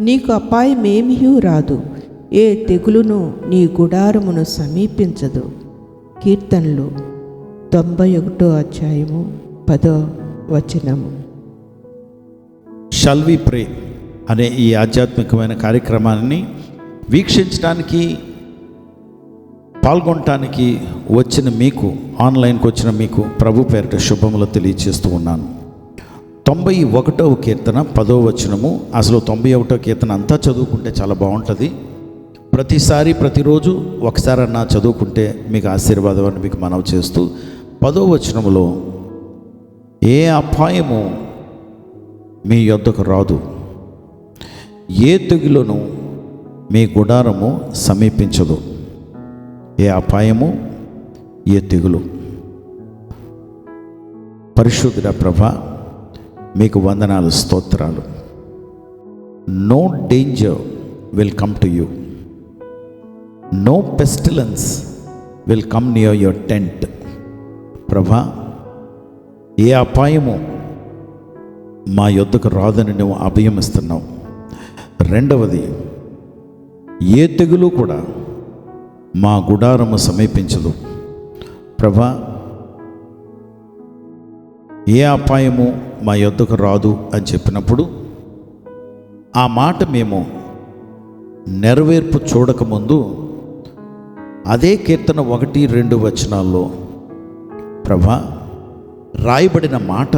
నీకు అపాయమేమీ రాదు. ఏ తెగులును నీ గుడారమును సమీపించదు. కీర్తనలు తొంభై ఒకటో అధ్యాయము పదో వచనము. షల్వి ప్రే అనే ఈ ఆధ్యాత్మికమైన కార్యక్రమాన్ని వీక్షించడానికి పాల్గొనటానికి వచ్చిన మీకు ఆన్లైన్కి వచ్చిన మీకు ప్రభు పేరిట శుభములు తెలియచేస్తూ ఉన్నాను. తొంభై ఒకటవ కీర్తన పదో వచనము. అసలు తొంభై ఒకటో కీర్తన అంతా చదువుకుంటే చాలా బాగుంటుంది. ప్రతిసారి ప్రతిరోజు ఒకసారి అన్నా చదువుకుంటే మీకు ఆశీర్వాదం అని మీకు మనవి చేస్తూ పదో వచనములో ఏ అపాయము మీ యొద్దకు రాదు. ఏ తెగులను మీ గుడారము సమీపించదు. ఏ అపాయము ఏ తెగులు. పరిశుద్ధ ప్రభ మీకు వందనాలు స్తోత్రాలు. No danger will come to you no pestilence will come near your tent ప్రభా ఏ అపాయము మా యొద్దకు రాదని నువ్వు అభయమిస్తున్నావు. రెండవది ఏ తెగులు కూడా మా గుడారము సమీపించదు. ప్రభా ఏ అపాయము మా యొద్దకు రాదు అని చెప్పినప్పుడు ఆ మాట మేము నెరవేర్పు చూడకముందు అదే కీర్తన ఒకటి రెండు వచనాల్లో ప్రభా రాయబడిన మాట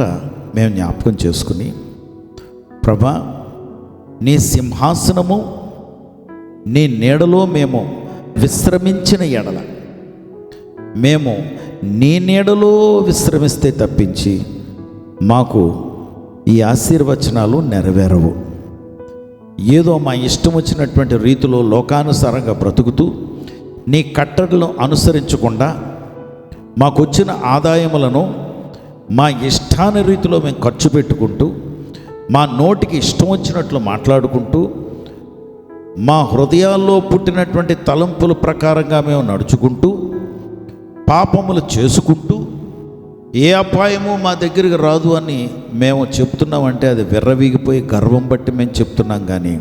మేము జ్ఞాపకం చేసుకుని ప్రభా నీ సింహాసనము నీ నీడలో మేము విశ్రమించిన ఎడల. మేము నీ నీడలో విశ్రమిస్తే తప్పించి మాకు ఈ ఆశీర్వచనాలు నెరవేరవు. ఏదో మా ఇష్టం వచ్చినటువంటి రీతిలో లోకానుసారంగా బ్రతుకుతూ నీ కట్టడలను అనుసరించకుండా మాకొచ్చిన ఆదాయములను మా ఇష్టాన రీతిలో మేము ఖర్చు పెట్టుకుంటూ మా నోటికి ఇష్టం వచ్చినట్లు మాట్లాడుకుంటూ మా హృదయాల్లో పుట్టినటువంటి తలంపుల ప్రకారంగా మేము నడుచుకుంటూ పాపములు చేసుకుంటూ ఏ అపాయము మా దగ్గరికి రాదు అని మేము చెప్తున్నామంటే అది విర్రవీగిపోయి గర్వం బట్టి మేము చెప్తున్నాం కానీ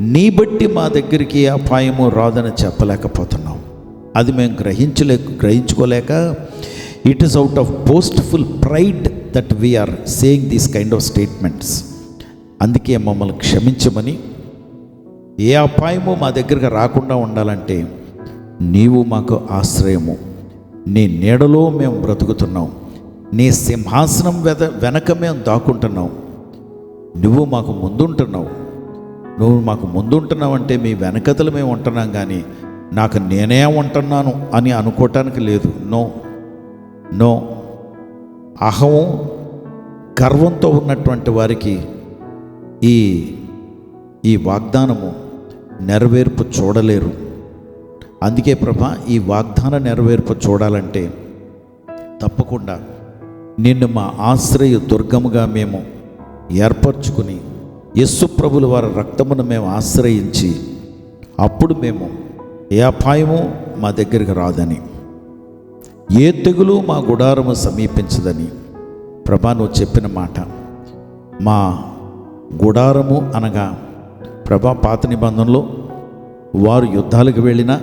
నీ బట్టి మా దగ్గరికి ఏ అపాయము రాదని చెప్పలేకపోతున్నాం. అది మేము గ్రహించలే గ్రహించుకోలేక it is out of boastful pride that we are saying these kind of statements అందుకే మమ్మల్ని క్షమించమని ఏ అపాయము మా దగ్గరకు రాకుండా ఉండాలంటే నీవు మాకు ఆశ్రయము. నీ నీడలో మేము బ్రతుకుతున్నాం. నీ సింహాసనం వెద వెనక మేము దాక్కుంటున్నాం. నువ్వు మాకు ముందుంటున్నావు. నువ్వు మాకు ముందుంటున్నావు అంటే మీ వెనకతలు మేము ఉంటున్నాం కానీ నాకు నేనే ఉంటున్నాను అని అనుకోవటానికి లేదు. నో. నో. అహము గర్వంతో ఉన్నటువంటి వారికి ఈ ఈ వాగ్దానము నెరవేర్పు చూడలేరు. అందుకే ప్రభా ఈ వాగ్దాన నెరవేర్పు చూడాలంటే తప్పకుండా నిన్ను మా ఆశ్రయ దుర్గముగా మేము ఏర్పరచుకుని యస్సు ప్రభుల వారి రక్తమును మేము ఆశ్రయించి అప్పుడు మేము ఏ అపాయము మా దగ్గరికి రాదని ఏ తెగులు మా గుడారము సమీపించదని ప్రభా నువ్వు చెప్పిన మాట. మా గుడారము అనగా ప్రభా పాత నిబంధనలో వారు యుద్ధాలకు వెళ్ళిన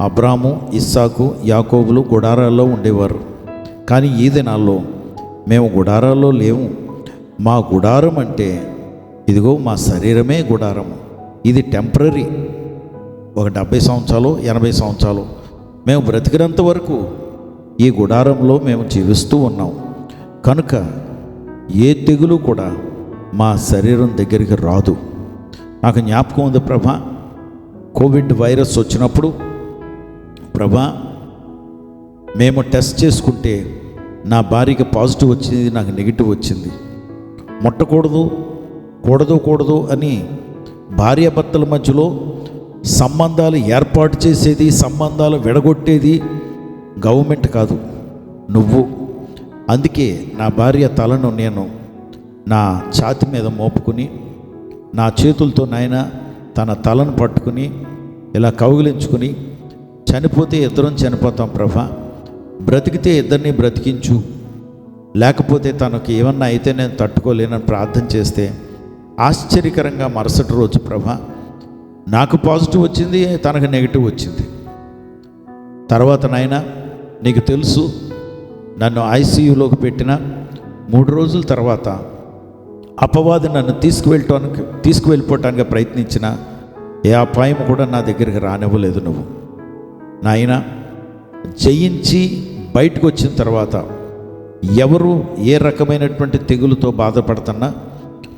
అబ్రాము ఇస్సాకు యాకోబులు గుడారాల్లో ఉండేవారు. కానీ ఈ దినాల్లో మేము గుడారాల్లో లేము. మా గుడారం అంటే ఇదిగో మా శరీరమే గుడారము. ఇది టెంపరీ. ఒక డెబ్భై సంవత్సరాలు ఎనభై సంవత్సరాలు మేము బ్రతికినంత వరకు ఈ గుడారంలో మేము జీవిస్తూ ఉన్నాం. కనుక ఏ తెగులు కూడా మా శరీరం దగ్గరికి రాదు. నాకు జ్ఞాపకం ఉంది ప్రభా. కోవిడ్ వైరస్ వచ్చినప్పుడు ప్రభా మేము టెస్ట్ చేసుకుంటే నా భార్యకి పాజిటివ్ వచ్చింది నాకు నెగిటివ్ వచ్చింది. ముట్టకూడదు కూడదు కూడదు అని భార్యాభర్తల మధ్యలో సంబంధాలు ఏర్పాటు చేసేది సంబంధాలు విడగొట్టేది గవర్నమెంట్ కాదు నువ్వు. అందుకే నా భార్య తలను నేను నా ఛాతి మీద మోపుకుని నా చేతులతో నాయన తన తలను పట్టుకుని ఇలా కౌగిలించుకుని చనిపోతే ఇద్దరం చనిపోతాం ప్రభ. బ్రతికితే ఇద్దరిని బ్రతికించు. లేకపోతే తనకు ఏమన్నా అయితే నేను తట్టుకోలేనని ప్రార్థన చేస్తే ఆశ్చర్యకరంగా మరుసటి రోజు ప్రభ నాకు పాజిటివ్ వచ్చింది తనకు నెగిటివ్ వచ్చింది. తర్వాత నాయన నీకు తెలుసు నన్ను ఐసీయూలోకి పెట్టిన మూడు రోజుల తర్వాత అపవాది నన్ను తీసుకువెళ్ళటానికి తీసుకువెళ్ళిపోవటానికి ప్రయత్నించిన ఏ అపాయం కూడా నా దగ్గరికి రానివ్వలేదు నువ్వు. నాయన జయించి బయటకు వచ్చిన తర్వాత ఎవరు ఏ రకమైనటువంటి తెగులుతో బాధపడుతున్నా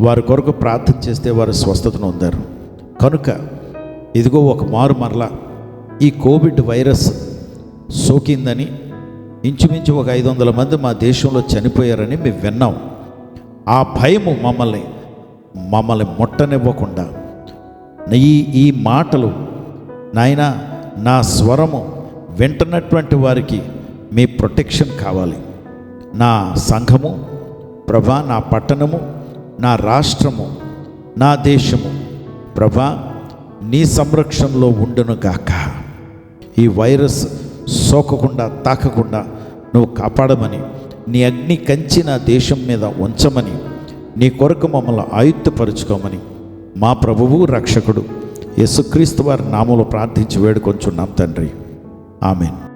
వారి కొరకు ప్రార్థన చేస్తే వారు స్వస్థతను పొందారు. కనుక ఇదిగో ఒక మారు మరలా ఈ కోవిడ్ వైరస్ సోకిందని ఇంచుమించు ఒక ఐదు వందల మంది మా దేశంలో చనిపోయారని మేము విన్నాం. ఆ భయము మమ్మల్ని మమ్మల్ని ముట్టనివ్వకుండా. ఈ ఈ మాటలు నాయన నా స్వరము వింటున్నటువంటి వారికి మీ ప్రొటెక్షన్ కావాలి. నా సంఘము ప్రభా నా పట్టణము నా రాష్ట్రము నా దేశము ప్రభా నీ సంరక్షణలో ఉండునుగాక ఈ వైరస్ సోకకుండా తాకకుండా నువ్వు కాపాడమని నీ అగ్ని కంచి నా దేశం మీద ఉంచమని నీ కొరకు మమ్మల్ని ఆయుత్తపరుచుకోమని మా ప్రభువు రక్షకుడు యేసుక్రీస్తు వారి నామంలో ప్రార్థించి వేడుకొంచున్నాం తండ్రి. ఆమెను.